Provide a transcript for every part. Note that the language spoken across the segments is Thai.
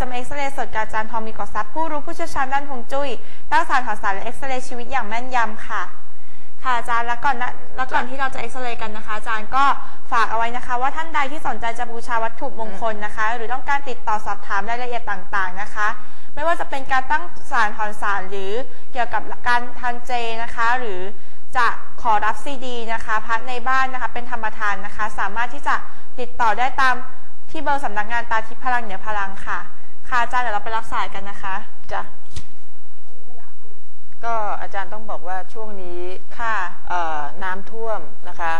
จะมาเอ็กซเรย์สดกับอาจารย์ทองมีกอทรัพย์ผู้รู้ผู้เชี่ยวชาญด้านฮวงจุ้ยด้านสารข่าวสารและเอ็กซเรย์ชีวิตอย่างแม่นยำค่ะ ค่ะอาจารย์แล้วก่อนนะแล้วก่อนที่เราจะเอ็กซเรย์กันนะคะ อาจารย์ก็ฝากเอาไว้นะคะ ว่าท่านใดที่สนใจจะบูชาวัตถุมงคลนะคะ หรือต้องการติดต่อสอบถามรายละเอียดต่างๆนะคะไม่ว่าจะเป็นการตั้งสารถอนสารหรือเกี่ยวกับการทานเจนะคะ หรือจะขอรับซีดีนะคะพักในบ้านนะคะ เป็นธรรมทานนะคะ สามารถที่จะติดต่อได้ตามที่เบอร์สำนักงานตาทิพย์พลังเหนือพลังค่ะ ค่ะอาจารย์เดี๋ยวเราไปรับสายกันนะคะ จ้ะก็อาจารย์ต้องบอกว่าช่วงนี้ค่ะเอ่อน้ำท่วมนะคะ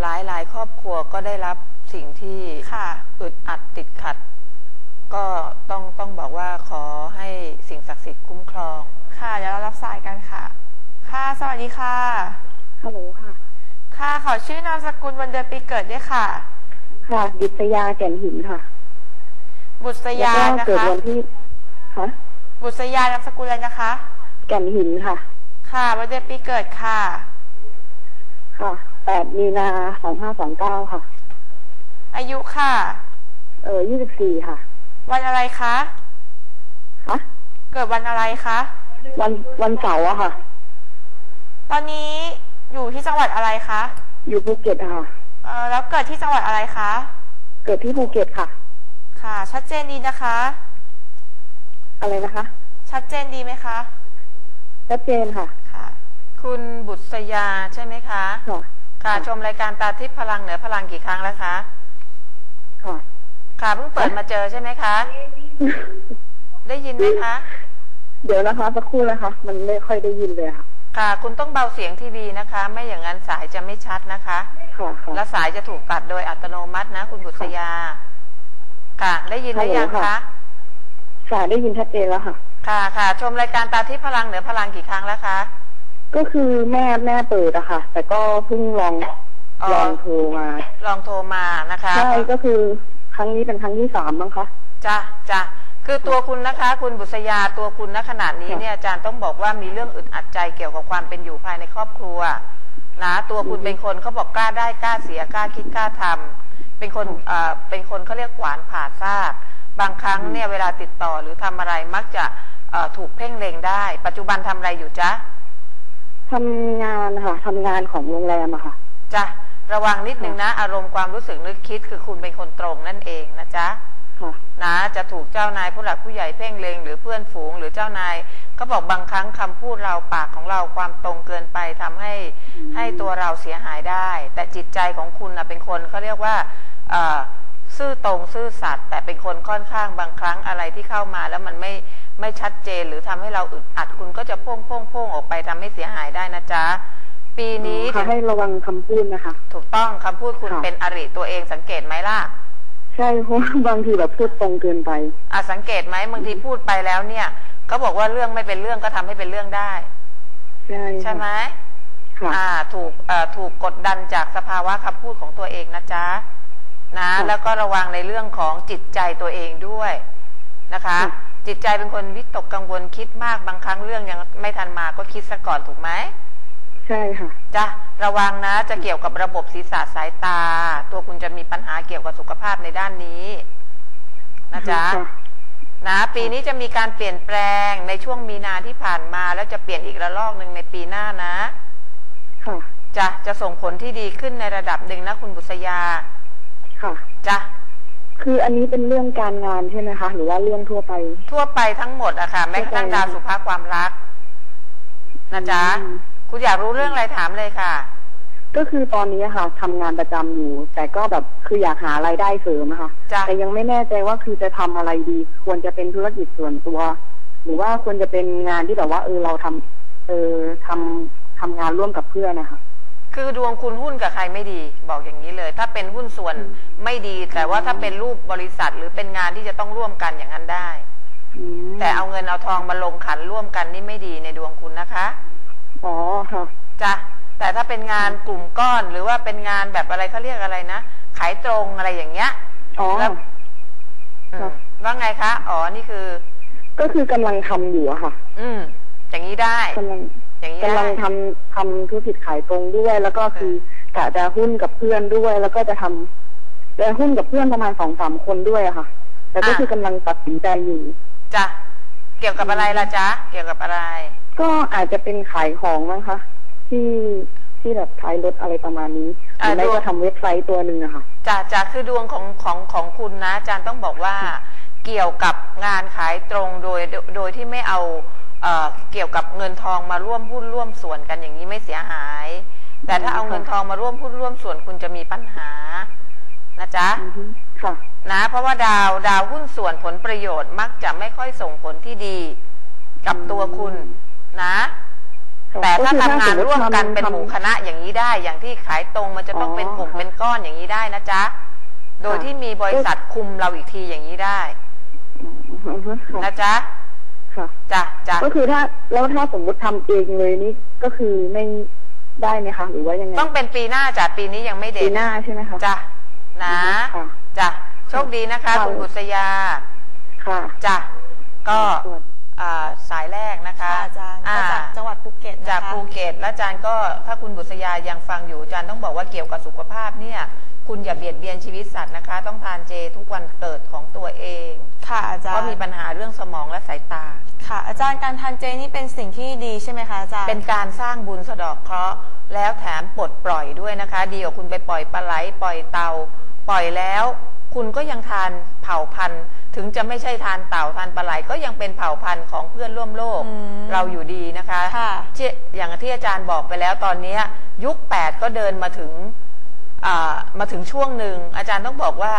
หลายหลายครอบครัวก็ได้รับสิ่งที่ค่ะ อึดอัดติดขัด ก็ต้องต้องบอกว่าขอให้สิ่งศักดิ์สิทธิ์คุ้มครอง ค่ะ เดี๋ยวเรารับสายกันค่ะ ค่ะ สวัสดีค่ะ ฮัลโหลค่ะ ค่ะขอชื่อนามสกุลวันเดือนปีเกิดด้วยค่ะ ค่ะดิษยาแก่นหินค่ะ บุษยาแล้วก็นะเกิดคะ วันที่ฮะบุษยานามสกุลอะไรนะคะ แก่นหินค่ะ ค่ะวันเดือนปีเกิดค่ะ ค่ะแปดมีนาสองห้าสองเก้าค่ะ อายุค่ะ เออยี่สิบสี่ค่ะวันอะไรคะ ฮะเกิดวันอะไรคะ วันวันเสาร์อะค่ะ ตอนนี้อยู่ที่จังหวัดอะไรคะอยู่ภูเก็ตอะค่ะ เอ่อแล้วเกิดที่จังหวัดอะไรคะ เกิดที่ภูเก็ตค่ะ ค่ะ ชัดเจนดีนะคะ อะไรนะคะ ชัดเจนดีไหมคะ ชัดเจนค่ะค่ะ คุณบุษยาใช่ไหมคะ ค่ะ ค่ะ ชมรายการตาทิพย์พลังเหนือพลังกี่ครั้งแล้วคะ ค่ะ ค่ะเพิ่งเปิดมาเจอใช่ไหมคะ ได้ยินไหมคะ เดี๋ยวนะคะสักครู่นะคะ มันไม่ค่อยได้ยินเลยค่ะค่ะ คุณต้องเบาเสียงทีวีนะคะ ไม่อย่างนั้นสายจะไม่ชัดนะคะค่ะค่ะและสายจะถูกตัดโดยอัตโนมัตินะ คุณบุษยา ค่ะ ได้ยินหรือยังฮัลโหลคะค่ะสายได้ยินชัดเจนแล้วค่ะ ค่ะค่ะ ชมรายการตาทิพย์พลังเหนือพลังกี่ครั้งแล้วคะ ก็คือแม่แม่เปิดอะค่ะ แต่ก็เพิ่งลองอ๋อลองโทรมา ลองโทรมานะคะใช่ก็คือครั้งนี้เป็นครั้งที่สามมั้งคะจ้ะจ้ะคือตัวคุณนะคะ คุณบุษยาตัวคุณณขณะนี้ค่ะเนี่ยอาจารย์ต้องบอกว่ามีเรื่องอึดอัดใจเกี่ยวกับความเป็นอยู่ภายในครอบครัว นะตัวคุณอือฮึเป็นคนเขาบอกกล้าได้กล้าเสียกล้าคิดกล้าทำเป็นคนค่ะเอ่อเป็นคนเขาเรียกหวานผ่าซากบางครั้งอืมเนี่ยเวลาติดต่อหรือทำอะไรมักจะเอ่อถูกเพ่งเล็งได้ ปัจจุบันทำอะไรอยู่จ๊ะทำงานค่ะทำงานของโรงแรมอะค่ะจ้ะระวังนิดนึงนะอารมณ์ความรู้สึกนึกคิดคือคุณเป็นคนตรงนั่นเองนะจ๊ะค่ะนะจะถูกเจ้านายผู้หลักผู้ใหญ่เพ่งเลงหรือเพื่อนฝูง หรือเจ้านาย ก็บอกบางครั้งคำพูดเราปากของเราความตรงเกินไปทำให้อืมให้ตัวเราเสียหายได้ แต่จิตใจของคุณนะเป็นคนเขาเรียกว่าเอ่อซื่อตรงซื่อสัตย์แต่เป็นคนค่อนข้างบางครั้งอะไรที่เข้ามาแล้วมันไม่ไม่ชัดเจนหรือทำให้เราอึดอัดคุณก็จะโพ่งโพ่งโพ่งออกไปทำให้เสียหายได้นะจ๊ะปีนี้ค่ะให้ระวังคำพูดนะคะ ถูกต้องคำพูดคุณค่ะเป็นอริตัวเองสังเกตไหมล่ะ ใช่เพราะว่าบางทีแบบพูดตรงเกินไปอะสังเกตไหมบางทีพูดไปแล้วเนี่ย ก็บอกว่าเรื่องไม่เป็นเรื่องก็ทำให้เป็นเรื่องได้ ใช่ใช่ไหมค่ะอ่า ถูกเอ่อถูกกดดันจากสภาวะคำพูดของตัวเองนะจ๊ะนะค่ะแล้วก็ระวังในเรื่องของจิตใจตัวเองด้วยนะคะค่ะจิตใจเป็นคนวิตกกังวลคิดมากบางครั้งเรื่องยังไม่ทันมาก็คิดซะก่อนถูกไหมใช่ค่ะจ้ะระวังนะจะเกี่ยวกับระบบศีรษะสายตา ตัวคุณจะมีปัญหาเกี่ยวกับสุขภาพในด้านนี้ นะจ๊ะค่ะ นะปีนี้จะมีการเปลี่ยนแปลงในช่วงมีนาที่ผ่านมา แล้วจะเปลี่ยนอีกระลอกหนึ่งในปีหน้านะค่ะจะจะส่งผลที่ดีขึ้นในระดับหนึ่งนะคุณบุษยาค่ะจ้ะคืออันนี้เป็นเรื่องการงานใช่ไหมคะหรือว่าเรื่องทั่วไป ทั่วไปทั้งหมดอะค่ะแม้กระทั่งดาวสุภาพความรักนะจ๊ะอืมคุณอยากรู้เรื่องอะไรถามเลยค่ะ ก็คือตอนนี้ค่ะทำงานประจำอยู่ แต่ก็แบบคืออยากหารายได้เสริมอะค่ะ จ้ะแต่ยังไม่แน่ใจว่าคือจะทำอะไรดี ควรจะเป็นธุรกิจส่วนตัว หรือว่าควรจะเป็นงานที่แบบว่า เออเราทำเออทำทำงานร่วมกับเพื่อนนะคะ คือดวงคุณหุ้นกับใครไม่ดีบอกอย่างนี้เลย ถ้าเป็นหุ้นส่วนอืมไม่ดี แต่ว่าถ้าเป็นรูปบริษัทหรือเป็นงานที่จะต้องร่วมกันอย่างนั้นได้ อืมแต่เอาเงินเอาทองมาลงขันร่วมกันนี่ไม่ดีในดวงคุณนะคะ อ๋อค่ะ จ้ะ แต่ถ้าเป็นงานกลุ่มก้อนหรือว่าเป็นงานแบบอะไรเขาเรียกอะไรนะขายตรงอะไรอย่างเงี้ยอ๋อแล้วอืมค่ะว่าไงคะอ๋อนี่คือ ก็คือกำลังทำอยู่อะค่ะอืม อย่างนี้ได้ กำลังอย่างนี้กำลัได้ งทำทำธุรกิจขายตรงด้วย แล้วก็คือเออกะจะหุ้นกับเพื่อนด้วย แล้วก็จะทำแต่หุ้นกับเพื่อนประมาณสองสามคนด้วยอะค่ะ แต่ก็อะ คือกำลังตัดสินใจอยู่ จ้ะเกี่ยวกับอะไรล่ะจ๊ะเกี่ยวกับอะไร ก็อาจจะเป็นขายของมั้งคะ ที่ที่แบบขายรถอะไรประมาณนี้หอะรือไม่ดูก็ทำเว็บไซต์ตัวหนึ่งอะค่ะจ้ะจ้ะคือดวงของของของคุณนะอาจารย์ต้องบอกว่าเกี่ยวกับงานขายตรงโดยโดยที่ไม่เอาเอ่อเกี่ยวกับเงินทองมาร่วมหุ้นร่วมส่วนกันอย่างนี้ไม่เสียหาย แต่ถ้าเอาเงินทองมาร่วมหุ้นร่วมส่วนคุณจะมีปัญหานะจ๊ะอือฮึค่ะนะเพราะว่าดาวดาวหุ้นส่วนผลประโยชน์มักจะไม่ค่อยส่งผลที่ดี กับตัวคุณนะค่ะ แต่ถ้าก็คือทำงานสติร่วมกันทำเป็นหมู่คณะอย่างนี้ได้ อย่างที่ขายตรงมันจะต้องอ๋อเป็นกลุ่มค่ะเป็นก้อนอย่างนี้ได้นะจ๊ะ โดยค่ะที่มีบริษัทคุมเราอีกทีอย่างนี้ได้อืมอือฮึค่ะนะจ๊ะค่ะจ้ะจ้ะก็คือถ้าแล้วถ้าสมมุติทำเองเลยนี่ก็คือไม่ได้ไหมคะหรือว่ายังไงต้องเป็นปีหน้าจ้ะปีนี้ยังไม่เด็ปีดหน้าใช่ไหมคะจ้ะนะค่ะจ้ะโชคดีนะคะค่ะคุณบุษยาค่ะจ้ะก็สวัสดี อ่าสายแรกนะคะค่ะอาจารย์ก็จากจังหวัดภูเก็ตนะคะ จากภูเก็ตและอาจารย์ก็ถ้าคุณบุษยายังฟังอยู่อาจารย์ต้องบอกว่าเกี่ยวกับสุขภาพเนี่ยคุณอย่าเบียดเบียนชีวิตสัตว์นะคะ ต้องทานเจทุกวันเกิดของตัวเอง ค่ะอาจารเพราะย์มีปัญหาเรื่องสมองและสายตา ค่ะ อาจารย์การทานเจนี่เป็นสิ่งที่ดีใช่ไหมคะอาจารย์ เป็นการสร้างบุญสะเดอกเคราะห์แล้วแถมปลดปล่อยด้วยนะคะ ดีกว่าคุณไปปล่อยปลาไหลปล่อยเตา ปล่อยแล้ว คุณก็ยังทานเผ่าพันธุ์ ถึงจะไม่ใช่ทานเต่าทานปลาไหลก็ยังเป็นเผ่าพันธุ์ของเพื่อนร่วมโลกอืมเราอยู่ดีนะคะค่ะ ที่อย่างที่อาจารย์บอกไปแล้วตอนเนี้ยยุค 8 ก็เดินมาถึงอ่ามาถึงช่วงหนึ่ง อาจารย์ต้องบอกว่า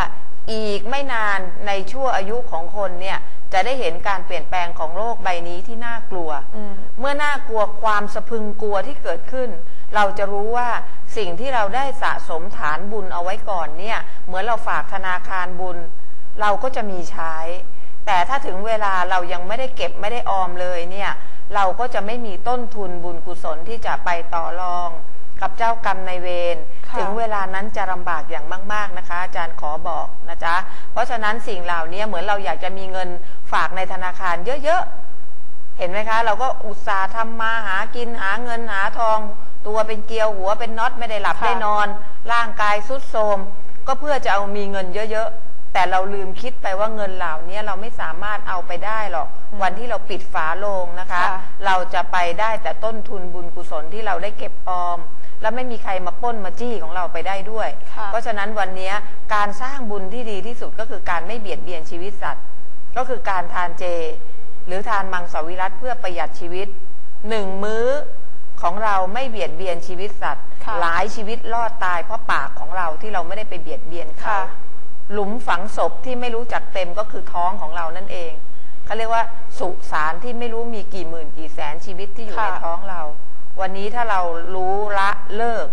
อีกไม่นานในช่วงอายุของคนเนี่ยจะได้เห็นการเปลี่ยนแปลงของโลกใบนี้ที่น่ากลัว อืม เมื่อน่ากลัวความสะพรึงกลัวที่เกิดขึ้น เราจะรู้ว่าสิ่งที่เราได้สะสมฐานบุญเอาไว้ก่อนเนี่ย เหมือนเราฝากธนาคารบุญ เราก็จะมีใช้ แต่ถ้าถึงเวลาเรายังไม่ได้เก็บไม่ได้ออมเลยเนี่ยเราก็จะไม่มีต้นทุนบุญกุศลที่จะไปต่อรอง กับเจ้ากรรมในายเวรค่ะถึงเวลานั้นจะลำบากอย่างมาก ๆนะคะ อาจารย์ขอบอกนะจ๊ะเพราะฉะนั้นสิ่งเหล่านี้เหมือนเราอยากจะมีเงินฝากในธนาคารเยอะๆ เห็นไหมคะ เราก็อุตสาห์ทำมาหากินหาเงินหาทอง ตัวเป็นเกลียวหัวเป็นน็อตไม่ได้หลับค่ะได้นอน ร่างกายสุดโทรมก็เพื่อจะเอามีเงินเยอะๆ แต่เราลืมคิดไปว่าเงินเหล่านี้เราไม่สามารถเอาไปได้หรอก วันที่เราปิดฝาโลงนะคะค่ะเราจะไปได้แต่ต้นทุนบุญกุศลที่เราได้เก็บออม แล้วไม่มีใครมาปล้นมาจี้ของเราไปได้ด้วยค่ะเพราะฉะนั้นวันนี้การสร้างบุญที่ดีที่สุดก็คือการไม่เบียดเบียนชีวิตสัตว์ ก็คือการทานเจ หรือทานมังสวิรัตเพื่อประหยัดชีวิตหนึ่งมื้อของเราไม่เบียดเบียนชีวิตสัตว์ค่ะหลายชีวิตรอดตายเพราะปากของเราที่เราไม่ได้ไปเบียดเบียนเขาค่ะ หลุมฝังศพที่ไม่รู้จักเต็มก็คือท้องของเรานั่นเองเขาเรียกว่าสุสานที่ไม่รู้มีกี่หมื่นกี่แสนชีวิตที่อยู่ค่ะในท้องเรา วันนี้ถ้าเรารู้ละเลิก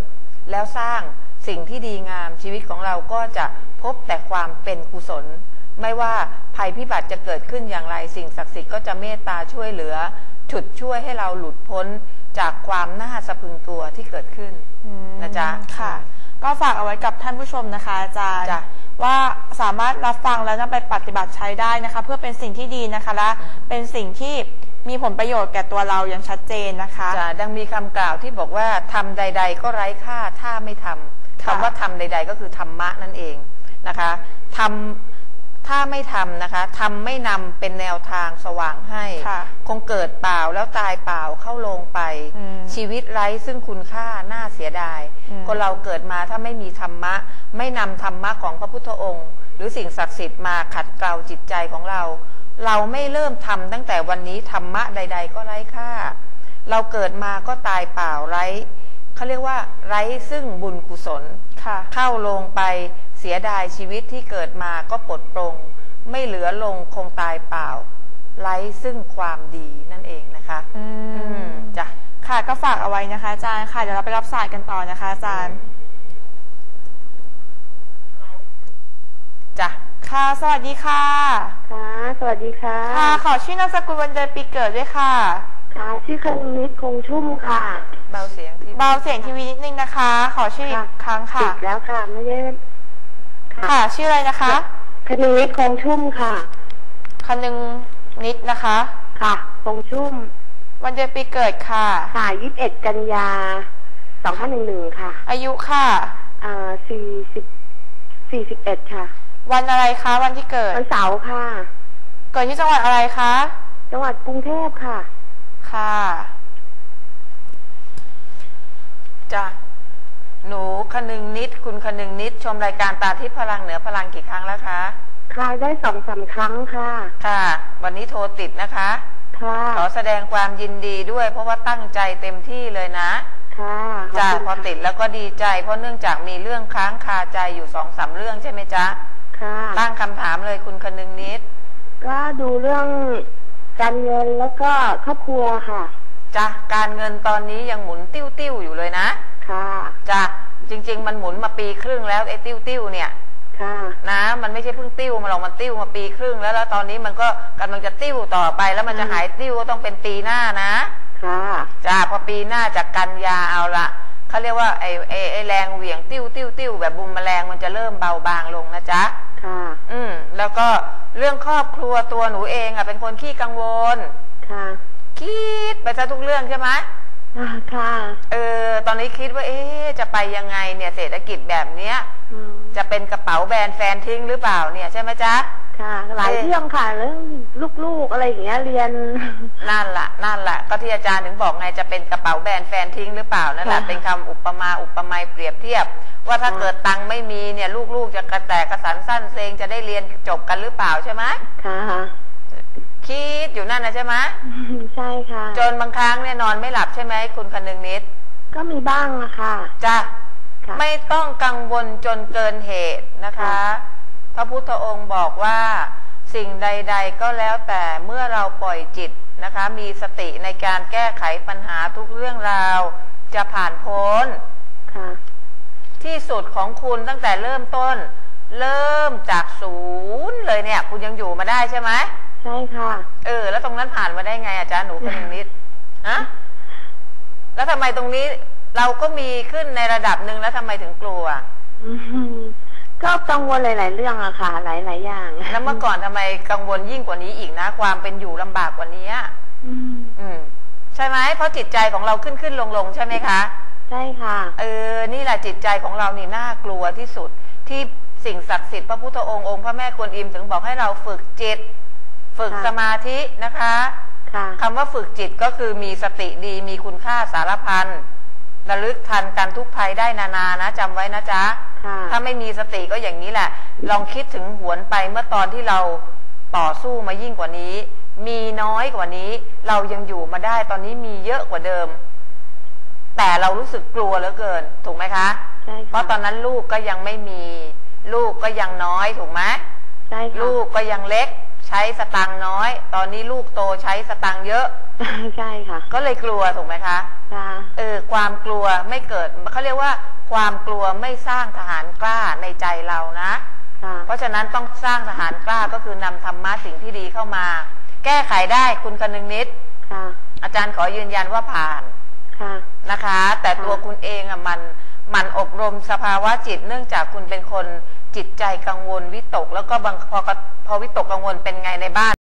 แล้วสร้างสิ่งที่ดีงามชีวิตของเราก็จะพบแต่ความเป็นกุศล ไม่ว่าภัยพิบัติจะเกิดขึ้นอย่างไร สิ่งศักดิ์สิทธิ์ก็จะเมตตาช่วยเหลือ ฉุดช่วยให้เราหลุดพ้นจากความน่าสะพรึงกลัวที่เกิดขึ้น อืมนะจ๊ะค่ะ ก็ฝากเอาไว้กับท่านผู้ชมนะคะอาจารย์ จ้ะ ว่าสามารถรับฟังแล้วนำไปปฏิบัติใช้ได้นะคะ เพื่อเป็นสิ่งที่ดีนะคะและเป็นสิ่งที่มีผลประโยชน์แก่ตัวเราอย่างชัดเจนนะคะ จะดังมีคำกล่าวที่บอกว่าทำใด ๆ ก็ไร้ค่าถ้าไม่ทำค่ะ คำว่าทำใด ๆ ก็คือธรรมะนั่นเองนะคะทำ ถ้าไม่ทำนะคะทำไม่นำเป็นแนวทางสว่างให้ ค่ะ คงเกิดเปล่าแล้วตายเปล่าเข้าลงไป อืมชีวิตไร้ซึ่งคุณค่าน่าเสียดาย อืม คนเราเกิดมาถ้าไม่มีธรรมะ ไม่นำธรรมะของพระพุทธองค์ หรือสิ่งศักดิ์สิทธิ์มาขัดเกลาจิตใจของเรา เราไม่เริ่มทำตั้งแต่วันนี้ธรรมะใด ๆ ก็ไร้ค่า เราเกิดมาก็ตายเปล่าไร้เขาเรียกว่าไร้ซึ่งบุญกุศล ค่ะ เข้าลงไปเสียดายชีวิตที่เกิดมาก็ปลดปลงไม่เหลือลงคงตายเปล่าไร้ซึ่งความดีนั่นเองนะคะ อือืมมจ้ะค่ะก็ฝากเอาไว้นะคะอาจารย์ค่ะเดี๋ยวเราไปรับสายกันต่อนะคะอาจารย์จ้ะค่ะ สวัสดีค่ะ ค่ะ สวัสดีค่ะ ค่ะ ขอชื่อนามสกุลวันเดือนปีเกิดด้วยค่ะ ค่ะ ชื่อคณิตคงชุ่มค่ะ เบาเสียงที่เบาเสียงทีวีนิดนึงนะคะ ขอชื่ออีกครั้งค่ะติดแล้วค่ะ ไม่ได้ ค่ะ ชื่ออะไรนะคะคณิตคงชุ่มค่ะ คนึงนิดนะคะ ค่ะ คงชุ่ม วันเดือนปีเกิดค่ะ ค่ะยี่สิบเอ็ดกันยาสองห้าหนึ่งหนึ่งค่ะ อายุค่ะอ่าสี่สิบสสี่สิบเอ็ดค่ะ วันอะไรคะ วันที่เกิด วันเสาร์ค่ะ เกิดที่จังหวัดอะไรคะ จังหวัดกรุงเทพค่ะ ค่ะ จ้ะหนู คนึงนิด คุณคนึงนิด ชมรายการตาทิพย์พลังเหนือพลังกี่ครั้งแล้วคะคลายได้สองสามครั้งค่ะ ค่ะ วันนี้โทรติดนะคะ ค่ะ ขอแสดงความยินดีด้วย เพราะว่าตั้งใจเต็มที่เลยนะ ค่ะขอบจ้ะคุณพอค่ะติดแล้วก็ดีใจ เพราะเนื่องจากมีเรื่องค้างคาใจอยู่สองสามเรื่องใช่ไหมจ๊ะ ค่ะ ตั้งคำถามเลยคุณคนึงนิด ก็ดูเรื่องการเงินแล้วก็ครอบครัวค่ะจ้ะการเงินตอนนี้ยังหมุนติ้วติ้วๆอยู่เลยนะ ค่ะจ้ะ จริง ๆ มันหมุนมาปีครึ่งแล้วไอ้ติ้วติ้วๆเนี่ยค่ะนะมันไม่ใช่เพิ่งติ้วมาหรอกมันติ้วมาปีครึ่งแล้วแล้วตอนนี้มันก็กำลังจะติ้วต่อไปแล้วมันจะอืมหายติ้วก็ต้องเป็นปีหน้านะค่ะจ้าพอปีหน้าจากกันยาเอาละเขาเรียกว่าไอ้ไอ้ไอ้แรงเหวี่ยงติ้วติ้วติ้วแบบบุมแมลงมันจะเริ่มเบาบางลงนะจ๊ะค่ะอืมแล้วก็เรื่องครอบครัวตัวหนูเองอะเป็นคนขี้กังวลค่ะคิดไปซะทุกเรื่องใช่ไหมอ่า ค่ะ เออ ตอนนี้คิดว่า เอ๊ะจะไปยังไงเนี่ย เศรษฐกิจแบบเนี้ยอืมจะเป็นกระเป๋าแบรนด์แฟนทิ้งหรือเปล่าเนี่ยใช่ไหมจ๊ะ ค่ะ หลายเอ๊ะเรื่องค่ะเรื่องลูกๆอะไรอย่างเงี้ยเรียน นั่นละนั่นละก็ที่อาจารย์ถึงบอกไงจะเป็นกระเป๋าแบรนด์แฟนทิ้งหรือเปล่านั่นแหละค่ะเป็นคำอุปมาอุปไมยเปรียบเทียบ ว่าถ้าค่ะเกิดตังค์ไม่มีเนี่ย ลูกๆจะกระแตกกระสันสั้นเซงจะได้เรียนจบกันหรือเปล่าใช่ไหมค่ะ คิดอยู่นั่นนะใช่ไหมใช่ค่ะ จนบางครั้งเนี่ยนอนไม่หลับใช่ไหมคุณคนึงนิด ก็มีบ้างอะค่ะจ้ะค่ะไม่ต้องกังวลจนเกินเหตุนะคะค่ะพระพุทธองค์บอกว่าสิ่งใด ๆ ก็แล้วแต่เมื่อเราปล่อยจิตนะคะ มีสติในการแก้ไขปัญหาทุกเรื่องราว จะผ่านพ้นค่ะที่สุดของคุณตั้งแต่เริ่มต้น เริ่มจากศูนย์เลยเนี่ย คุณยังอยู่มาได้ใช่ไหม ใช่ค่ะ เออ แล้วตรงนั้นผ่านมาได้ไงอาจารย์หนูคนหนึ่งนิดฮะแล้วทำไมตรงนี้เราก็มีขึ้นในระดับหนึ่งแล้วทำไมถึงกลัวอืมก็กังวลหลาย ๆ เรื่องอะค่ะ หลาย ๆ อย่าง แล้วเมื่อก่อนทำไมกังวลยิ่งกว่านี้อีกนะ ความเป็นอยู่ลำบากกว่านี้อะอืมอืมใช่ไหมเพราะจิตใจของเราขึ้นขึ้นลงลงใช่ไหมคะใช่ค่ะ เออ นี่แหละจิตใจของเรานี่น่ากลัวที่สุด ที่สิ่งศักดิ์สิทธิ์พระพุทธองค์องค์พระแม่กวนอิมถึงบอกให้เราฝึกจิต ฝึกค่ะสมาธินะคะค่ะคำว่าฝึกจิตก็คือมีสติดีมีคุณค่าสารพันระลึกทันกันทุกภัยได้นานานะจำไว้นะจ๊ะค่ะถ้าไม่มีสติก็อย่างนี้แหละ ลองคิดถึงหวนไปเมื่อตอนที่เราต่อสู้มายิ่งกว่านี้ มีน้อยกว่านี้ เรายังอยู่มาได้ตอนนี้มีเยอะกว่าเดิม แต่เรารู้สึกกลัวเหลือเกิน ถูกไหมคะใช่ค่ะเพราะตอนนั้นลูกก็ยังไม่มี ลูกก็ยังน้อยถูกไหมใช่ค่ะลูกก็ยังเล็ก ใช้สตังค์น้อย ตอนนี้ลูกโตใช้สตังค์เยอะ ใช่ค่ะก็เลยกลัวถูกไหมคะค่ะเออความกลัวไม่เกิดเขาเรียกว่า ความกลัวไม่สร้างทหารกล้าในใจเรานะ ค่ะเพราะฉะนั้นต้องสร้างทหารกล้าก็คือนำธรรมะสิ่งที่ดีเข้ามา แก้ไขได้คุณคนึงนิด ค่ะอาจารย์ขอยืนยันว่าผ่านค่ะ นะคะ แต่ตัวค่ะคุณเองอะมันมันอบรมสภาวะจิตเนื่องจากคุณเป็นคน จิตใจกังวลวิตก แล้วก็บางพอพอวิตกกังวลเป็นไงในบ้าน